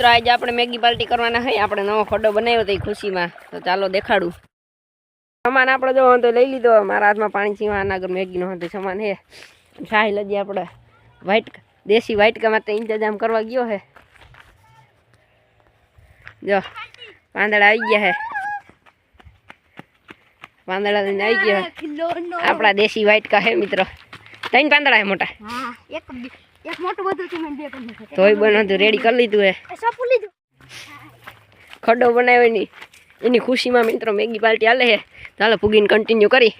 મિત્રો આજે આપણે મેગી પાર્ટી કરવાના હોય આપણે નવો ખોડો બનાવ્યો હતો ખુશીમાં. તો ચાલો દેખાડું. સામાન આપણે જો તો લઈ લીધો. મારા હાથમાં પાણી આના આગળ મેગીનો હતો સામાન હે. સાહિલ હજી આપણે વ્હાઈટ દેશી વાઇટકા માટે ઇંતજામ કરવા ગયો હે. જો પાંદડા આવી ગયા હે. પાંદડા લઈને આવી ગયા આપણા દેશી વાઇટકા હે મિત્રો. ત્રણ પાંદડા હે મોટા. એક એક મોટું બધું છે મેં બે કરી નાખ્યું તોય તો રેડી કરી લીધું હે. સપુ લીધું. ખડો બનાવ્યો એની. ખુશીમાં મિત્રો મેગી પાર્ટી હાલે છે ચાલો ફૂગીને કન્ટિન્યુ કરી.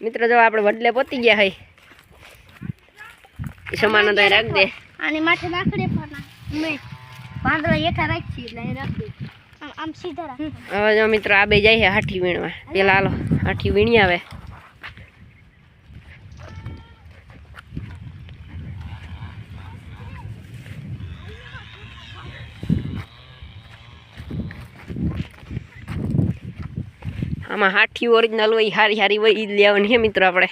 મિત્રો જો આપણે વડલે પહોંચી ગયા એ સમાન તો રાખ દે આની માથે નાખડે પણ પાંદડા એઠા રાખી એટલે રાખી દે. આમ સીધા રાખ. હવે જો મિત્રો આ બે જાય છે હાઠી વીણવા. પેલા હાલો હાઠી વીણી આવે. આમાં હાઠી ઓરિજિનલ હોય, હારી હારી હોય, ઈ જ લેવાની છે મિત્રો આપણે.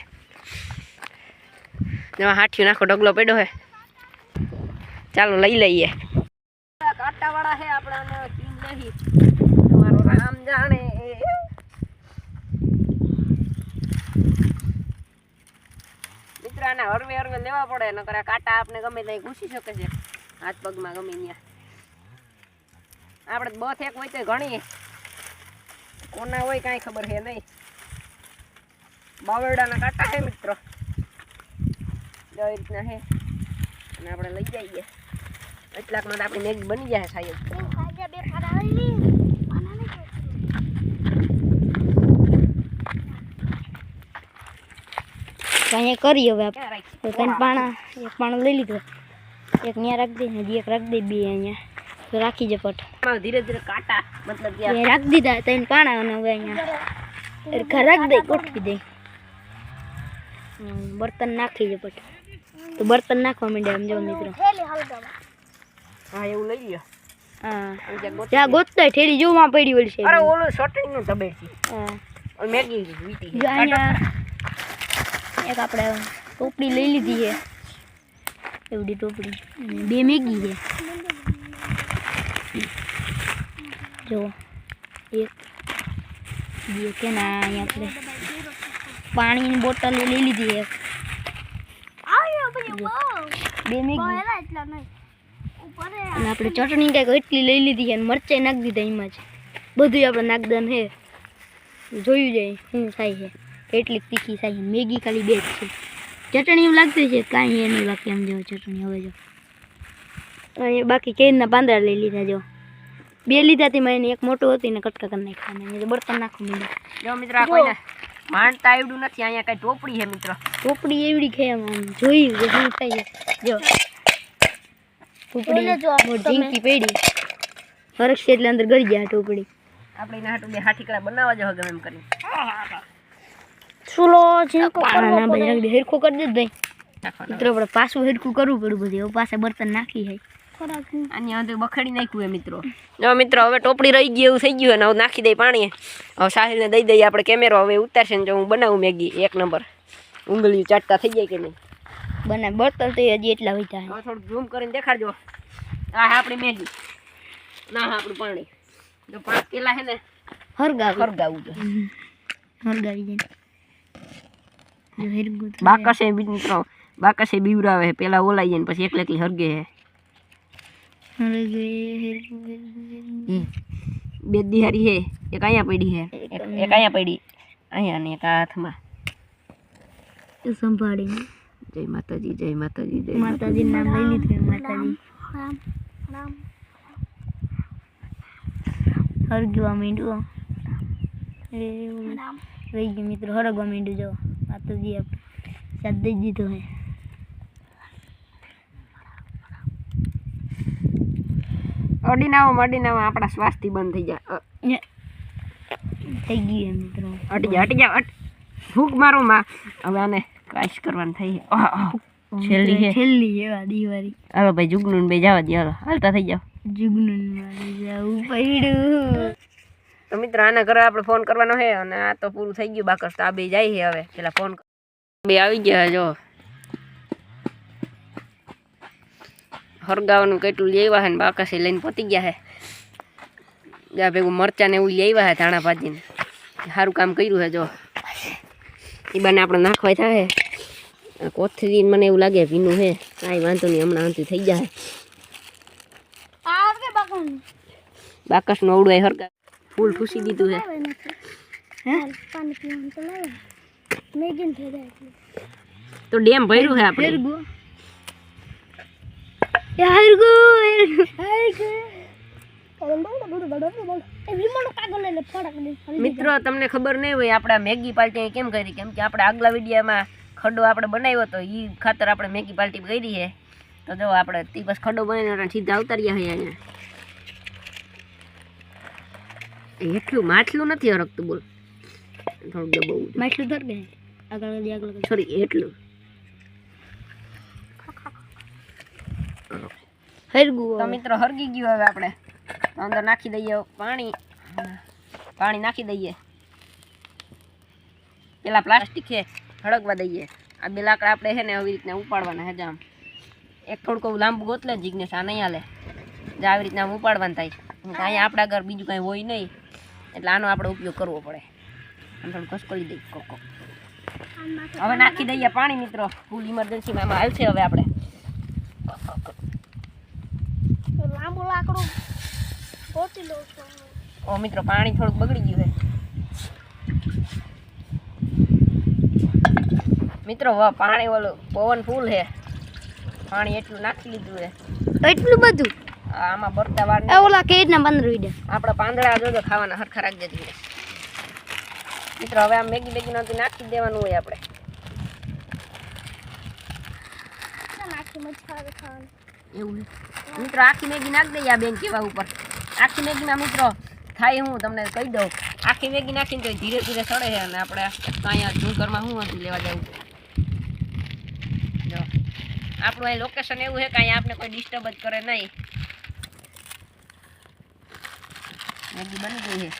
એમાં હાઠી નાખો ઢગલો પડ્યો હે ચાલો લઈ લઈએ. નહીં. તમારો રામ જાણે. મિત્ર આના હરવે હરવે લેવા પડે, નકર કાંટા આપણે ગમે ત્યાં ઘૂસી શકે છે. હાથ પગમાં ગમે ત્યાં. આપણે બથ એક હોય તો ઘણી કોના હોય કાંઈ ખબર છે નહીં. બાવરડાના કાંટા છે મિત્રો. જો રીતના છે. અને આપણે લઈ જઈએ. એટલાકમાં તો આપણી મેગી બની જાય સાહેબ ખાજા બે ફાડા આવી આના નહીં અહીંયા કરી હવે ત્રણ પાણા એક પાણો લઈ લીધો. એક ત્યાં રાખી દે હજી એક રાખી દે બે અહીંયા. તો રાખી જે પટ. ધીરે ધીરે કાંટા મતલબ કે રાખી દીધા ત્રણ પાણા અને હવે અહીંયા. ઘર રાખી દે ગોઠવી દે. બર્તન નાખી જે પટ. તો બર્તન નાખવા માંડ્યા એમ જો મિત્રો. હા એવું લઈ લ્યો. ત્યાં ગોતતા ઠેરી જોવામાં પડી ઓલી છે અરે ઓલું શોટિંગનું તબેડ છે. હા. મેગી વીટી એક આપણે ટોપડી લઈ લીધી છે. એવડી ટોપડી. અને બે મેગી છે. જો એક બે કે ના અહીંયા આપણે પાણીની બોટલ લઈ લીધી છે. બે મેગી. અને આપણે ચટણી કંઈક એટલી લઈ લીધી છે અને મરચાઈ નાખી દીધા એમાં જ બધું આપણે નાગદાન છે જોયું જાય શું થાય છે. કેટલીક તીખી થાય છે. મેગી ખાલી બે જ છે. ચટણી એવું લાગતી છે. કાંઈ એ નહીં બાકી એમ જો ચટણી હવે જો. અહીંયા બાકી કેરીના પાંદડા લઈ લીધા જો. બે લીધા તેમાં એને એક મોટું હતું ને કટકા કરી નાખ્યા અને બર્તન નાખવું માંડ્યા. જો મિત્ર આ કોઈને માણતા આવડું નથી. અહીંયા કઈ ટોપડી છે મિત્ર. ટોપડી એવડી ખાઈ જોઈ શું થાય છે. જો. ટોપડી. મોટી ઝીંકી પડી. હરખ છે એટલે અંદર ગળી ગયા ટોપડી. આપણે એના હાટું બે હાથીકડા બનાવવા જો ગમે એમ કરી સુલો જીંકો ના રાખી દે હેરખો કરી દે ભાઈ. મિત્રો આપણે પાછું હેરખું કરવું પડ્યું બધું. એવું પાસે બર્તન નાખી આની અંદર બખડી નાખ્યું હે મિત્રો. જો મિત્રો હવે ટોપડી રહી ગઈ એવું થઈ ગયું અને હવે નાખી દઈ પાણી હવે સાહિલને દઈ દઈએ આપણે કેમેરો હવે ઉતારશે ને જો હું બનાવું મેગી એક નંબર. ઉંગલી ચાટકા થઈ જાય કે નહીં? બના બર્તન તો હજી એટલા વધ્યા હવે થોડુંક ઝૂમ કરીને દેખાડજો. આ આપણી મેગી. ના હા આપણું પાણી. જો પાંચ કિલા છે ને હરગાવ. હરગાવું જો હરગાવી જાય બાકસે બી મિત્રો બાકસે બીવરાવે પેલા ઓલાઈ જાય ને પછી એકલે એકલી હરગે હે બે દિહારી હે એક અહીંયા પડી હે એક અહીંયા. પડી. અહીંયા ને એક હાથમાં. એ સંભાળીને. જય માતાજી જય માતાજી જય માતાજી નામ લઈ લીધું માતાજી. હરગવા માંડ્યું. એ રહી ગયું મિત્રો હરગવા માંડ્યું જો. માતાજી આપણે સાથ દઈ દીધો હે. અડીનાઓ મડીનાઓ આપણા શ્વાસથી બંધ થઈ જાય. થઈ ગયું મિત્રો. અટી જા અટી જા અટ ફૂંક મારો માં. હવે આને કાશ કરવાનું થઈ છેલ્લી છે. છેલ્લી એવા દિવાળી. હાલો ભાઈ જુગનુન બે જવા દે હાલો. હાલતા થઈ જાવ જુગનુન જવું પડ્યું. તો મિત્ર આના ઘરે આપણે ફોન કરવાનો છે અને આ તો પૂરું થઈ ગયું. બાકસ તો આ બે જાય છે હવે. પેલા ફોન બે આવી ગયા જો. હરગાવાનું કેટલું લેવા આવ્યા ને બાકસે લઈને પતી ગયા હે આ ભેગું મરચાં ને એવું લેવા છે ધાણા ભાજીને. સારું કામ કર્યું છે જો. એ બાને આપણે નાખવા થાય કોથળી મને એવું લાગે ભીનું હે. કાંઈ વાંધો નહીં હમણાં અંતિ થઈ જાય. બાકસ કે બાકુન બાકસનું અવડું હરગા ફૂલ ઠૂસી દીધું છે હે? તો ડેમ ભર્યું છે આપણે. મિત્રો તમને ખબર નહીં હોય આપણે મેગી પાર્ટી કેમ કરી? કેમ કે આપણે આગલા વિડીયોમાં ખડો આપણે બનાવ્યો તો એ ખાતર આપણે મેગી પાલટી કરી છે. તો જો આપણે તે બસ ખડો બનાવીને સીધા ઉતારીએ છે અહીંયા. એટલું માછલું નથી હરકતું બોલ. થોડુંક દબાવું માછલું ધર બે આગળ આગળ સોરી એટલું. હેરગો તો મિત્રો હરગી ગયું હવે આપણે. અંદર નાખી દઈએ પાણી. પાણી નાખી દઈએ. પેલા પ્લાસ્ટિક છે. હળગવા દઈએ. આ બે લાકડા આપણે છે ને આવી રીતના ઉપાડવાના હજામ આમ એક થોડુંક લાંબુ ગોતલે જીગ્નેશ આ નહીં હાલે. જે આવી રીતના આમ ઉપાડવાનું થાય. અહીંયા આપણા ઘર બીજું કાંઈ હોય નહીં. એટલે આનો આપણે ઉપયોગ કરવો પડે. આમ થોડું ખસકોલી દઈએ. કોકો કોક. હવે નાખી દઈએ પાણી મિત્રો. ફૂલ ઇમરજન્સીમાં એમાં હાલશે હવે આપણે. લાંબુ લાકડું ગોતી લઉં ઓ મિત્રો પાણી થોડુંક બગડી ગયું છે. મિત્રો પાણી ઓલું પવન ફૂલ છે. પાણી એટલું નાખી લીધું છે. એટલું બધું? આમાં બરતા વાર ઓલા કેજ ના પંદર આપણે આપણા પાંદડા જોજો ખાવાના હરખા રાખજે જોઈએ મિત્રો હવે આ મેગી બેગી નથી નાખી દેવાનું હોય આપણે. એવું મિત્રો આખી મેગી નાખી દઈએ આ બેન કેવા ઉપર. આખી મેગીમાં મિત્રો થાય હું તમને કહી દઉં. આખી મેગી નાખીને તો ધીરે ધીરે સડે છે અને આપણે અહીંયા ઝુંકરમાં શું હતું લેવા જવું. આપણું અહીં લોકેશન એવું છે કે અહીંયા આપણે કોઈ ડિસ્ટર્બ જ કરે નહીં. મેગી બની ગઈ છે.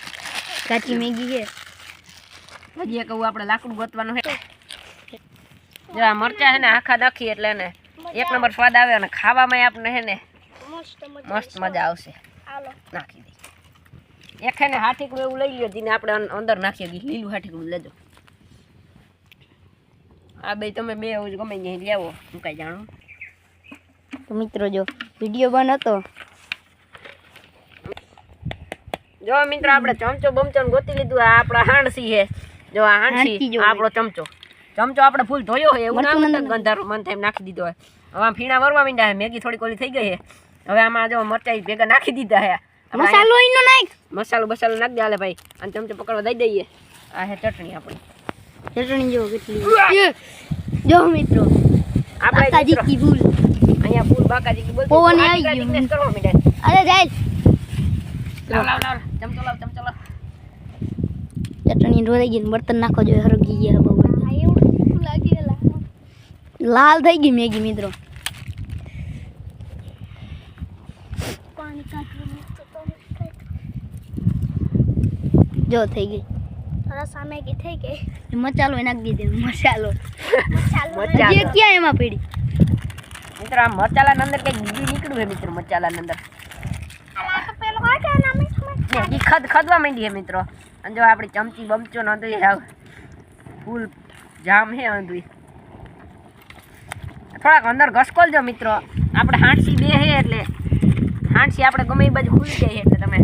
કાચી મેગી છે. હજી એક આપણે લાકડું ગોતવાનું છે. જો આ મરચા છે ને આખા નાખી એટલે એને એક નંબર સ્વાદ આવે અને ખાવામાં આપણે છે ને મસ્ત મજા આવશે. નાખી દઈ એક છે ને હાથીકડું એવું લઈ લ્યો જેને આપણે અંદર નાખીએ દી લીલું હાથીકડું લેજો. આ બે તમે બે એવું ગમે ત્યાં લેવો હું કાંઈ જાણું? તો મિત્રો જો વીડિયો બન હતો. જો મિત્રો આપણે ચમચો બમચો ગોતી લીધું. આ આપણા હાણસી છે. જો આ હાંડસી આપણો ચમચો. ચમચો આપણે ફૂલ ધોયો હોય એવું ના ગંધારો મન થાય નાખી દીધો હોય હવે આમ ફીણા વરવા માંડ્યા છે મેગી થોડી ઓલી થઈ ગઈ છે. હવે આમાં જો મરચાઈ ભેગા નાખી દીધા છે. મસાલો એનો નાખ. મસાલો બસાલો નાખી દે હાલે ભાઈ. અને ચમચો પકડવા દઈ દઈએ. આ હે ચટણી આપણી. ચટણી જો કેટલી. જો મિત્રો આપણે કી ભૂલ. અહીંયા ફૂલ બાકાજી કી બોલતી પવન આવી ગયો. બિઝનેસ કરવા માંડ્યા અરે જાય. લાવ લાવ લાવ. ચમચો લાવ ચમચો લાવ. ચટણી રોઈ ગઈ બર્તન નાખો જો હરગી ગયા બહુ લાલ થઈ ગઈ મેગી મિત્રો. જો થઈ ગઈ. મસાલો એ નાખી દીધો મસાલો હજી ક્યાં એમાં પડી? મિત્ર આ મરચાલા અંદર કંઈક બીજું નીકળ્યું હે મિત્ર મરચાલા અંદર. ને ઈ ખદ ખદવા માંડી હે મિત્રો. અને જો આપણી ચમચી બમચો નહોતું ફૂલ જામ હે અંધું થોડાક અંદર ઘસકોલજો મિત્રો. આપણે હાંડસી બે હે એટલે હાંડસી આપણે ગમે એ બાજુ ખુલી જાય એટલે તમે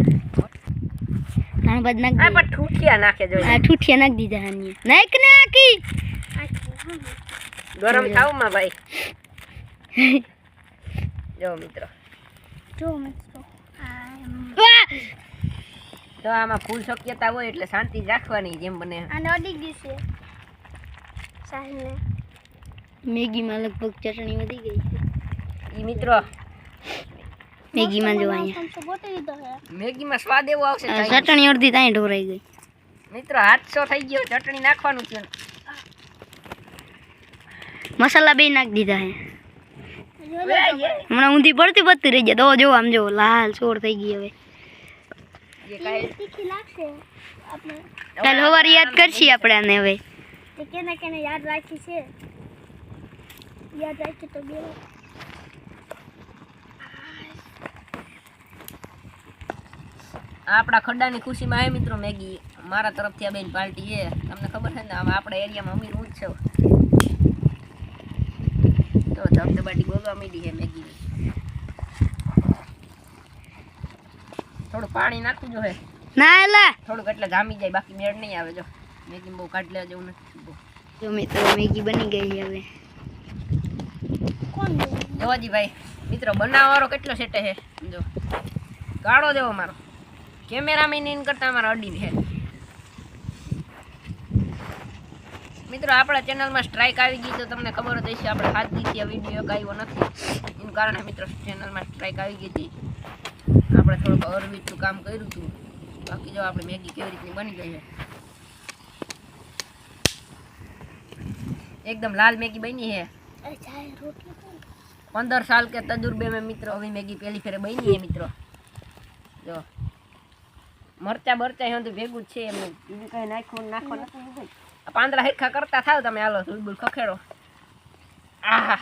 નાની બદ નાખ આ પણ ઠૂઠિયા નાખે જો. આ ઠૂઠિયા નાખ દીધા હાની નાખ નાખી ગરમ થાવમાં ભાઈ. જો મિત્રો. વાહ! તો આમાં ફૂલ શક્યતા હોય એટલે શાંતિ રાખવાની જેમ બને. મેગીમાં લગભગ ચટણી વધી ગઈ છે. ઈ મિત્રો મેગીમાં જો અહીંયા. મેગીમાં સ્વાદ એવો આવશે ચટણી અડધી ત્યાં ઢોરાઈ ગઈ. મિત્રો હાથસો થઈ ગયો ચટણી નાખવાનું છે. મસાલા બે નાખી દીધા હે. હમણાં ઊંધી પડતી પડતી રહી જાય તો જો આમ જો લાલ છોડ થઈ ગઈ હવે. ચાલો કાલ સવારે યાદ કરશી આપણે આને હવે. કેને કેને યાદ રાખી છે. યાદ રાખી તો બે આપણા ખડ્ડાની ખુશીમાં હે મિત્રો મેગી. મારા તરફથી આ બેન પાર્ટી છે. તમને ખબર છે ને આમાં આપણા એરિયામાં અમીર હું જ છું. તો ધબધબાટી ગોગા મીડી છે મેગીની. થોડું પાણી નાખવું જો હે. ના એલા. થોડુંક એટલે જામી જાય બાકી મેળ નહીં આવે જો. મેગી બહુ કાઢ લેવા જેવું નથી બહુ જો મિત્રો મેગી બની ગઈ છે હવે. કોણ જોવાજી ભાઈ મિત્રો બનાવવાળો કેટલો સેટે છે જો. ગાળો દેવો મારો. કેમેરામેન એન કરતા અમારા અડીને છે. મિત્રો આપણા ચેનલમાં સ્ટ્રાઇક આવી ગઈ તો તમને ખબર જ હશે આપણે હાથ દીધી વીડિયો આવ્યો નથી. એનું કારણે મિત્રો ચેનલમાં સ્ટ્રાઇક આવી ગઈ હતી. આપણે થોડુંક અરવીટનું કામ કર્યું હતું. બાકી જો આપણે મેગી કેવી રીતની બની ગઈ છે. એકદમ લાલ મેગી બની છે. પંદર સાલ કે તજુર્બે મેં મિત્રો હવે મેગી પહેલી ફેરે બની છે મિત્રો. જો. મરચા બરચા તો ભેગું જ છે એમનું બીજું કઈ નાખવું ને નાખવા પાંદડા હેરખા કરતા થાવ તમે. હાલો બિલકુલ ખખેડો. આહા.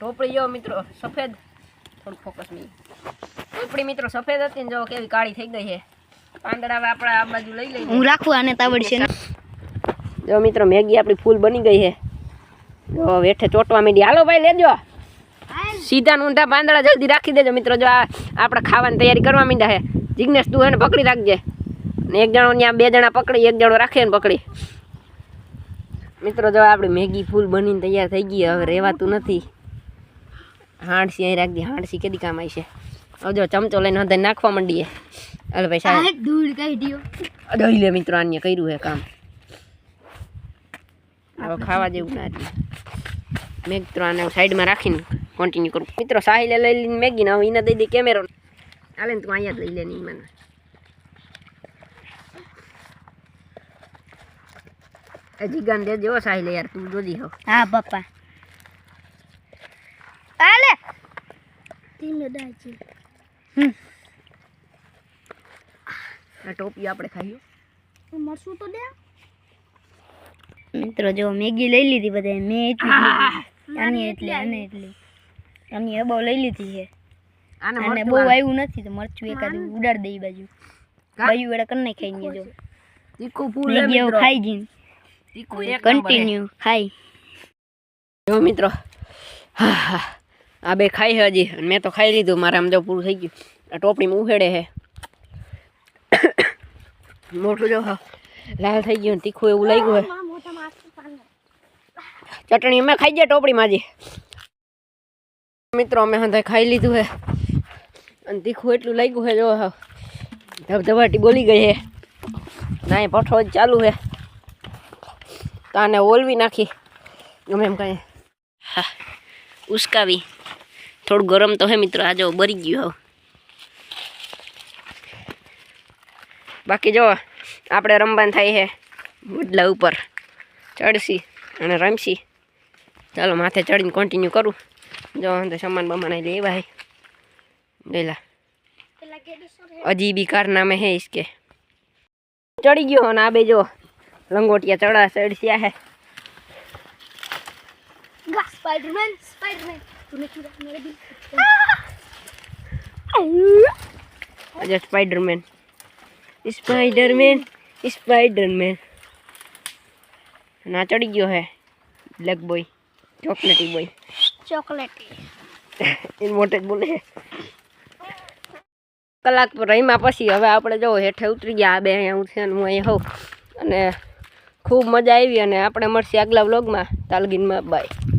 ટોપડી જો મિત્રો સફેદ. થોડું ફોકસ નહીં ટોપડી મિત્રો સફેદ હતી ને જો કેવી કાળી થઈ ગઈ છે. પાંદડા આપણા આ બાજુ લઈ લઈએ હું રાખું આને તાવડશે ને. જો મિત્રો મેગી આપણી ફૂલ બની ગઈ છે. જો વેઠે ચોટવા માંડી. હાલો ભાઈ લેજો. સીધા ઊંધા પાંદડા જલ્દી રાખી દેજો મિત્રો. જો આ આપણે ખાવાની તૈયારી કરવા માંડ્યા છે. જિગ્નેશ તું એને પકડી રાખજે. ને એક જણો ત્યાં બે જણા પકડી એક જણો રાખે ને પકડી. મિત્રો જો આપણી મેગી ફૂલ બનીને તૈયાર થઈ ગઈ હવે રહેવાતું નથી. હાંડસી અહીં રાખજે હાંડસી કેદી કામ આવી છે. હવે જો ચમચો લઈને અંદર નાખવા માંડીએ. હાલો ભાઈ સાહેબ. દહી લે મિત્રો આને કર્યું હે કામ. હવે ખાવા જેવું ના મેં મિત્રો આને સાઈડમાં રાખીને કન્ટિન્યુ કરું. મિત્રો સાહિલે લઈ લઈને મેગી ને હવે એને દઈ દે કેમેરો હાલે ને તું અહીંયા જ લઈ લે નહીં મને હજી ગાન દે જેવો સાહિલે યાર તું જોજી હો હા પપ્પા આલે ધીમે દાજી હમ આ ટોપી આપણે ખાઈએ મરશું તો દે. મિત્રો જો મેગી લઈ લીધી બધાએ. મેં એટલી. આની એટલી આને એટલી. આની અબાવ લઈ લીધી છે. આને બહુ આવ્યું નથી તો મરચું એકાદ ઉડાડ દે ઈ બાજુ? બાજુ વેડા કરી નાખાઈ જો. તીખું ફૂલ મિત્રો. ખાઈ જીન તીખું એક કન્ટિન્યુ ખાઈ. જો મિત્રો હા હા. આ બે ખાઈ છે હજી. અને મેં તો ખાઈ લીધું મારે આમ જો પૂરું થઈ ગયું. આ ટોપડીમાં ઉહેડે છે મોટું જો હા. લાલ થઈ ગયું તીખું એવું લાગ્યું પાન ચટણી અમે ખાઈ જાય ટોપડીમાં હજી. મિત્રો અમે હંધાઈ ખાઈ લીધું છે અને તીખું એટલું લાગ્યું છે, જો ધબધબાટી બોલી ગઈ છે. ના, એ પઠો ચાલુ છે. તો આને ઓલવી નાખી. ગમે એમ કાંઈ. હા, ઉસકાવી. થોડું ગરમ તો હે મિત્રો, આ જો બરી ગયું હવે. બાકી જો, આપણે રમવાનું થાય છે વડલા ઉપર. ચડશી અને રમશી. ચાલો માથે ચડીને કન્ટિન્યુ કરું. જો સમાન બમાન આવી देला अजीबी कारनामे है इसके। चढ़ गयो हो ना बे जो लंगोटिया चढ़ा चढ़ सिया है। स्पाइडरमैन स्पाइडरमैन तूने स्पाइडरमैन स्पाइडरमैन ना चढ़ गयो है ब्लैक बॉय चॉकलेटी बॉय चॉकलेटी इन वोटेज बोले કલાક રહીમાં પછી હવે આપણે જો હેઠે ઉતરી ગયા આ બે અહીંયા ઉઠે અને હું અહીંયા હોઉં. અને ખૂબ મજા આવી અને આપણે મળશે આગલા વ્લોગમાં. તાલગીનમાં બાય.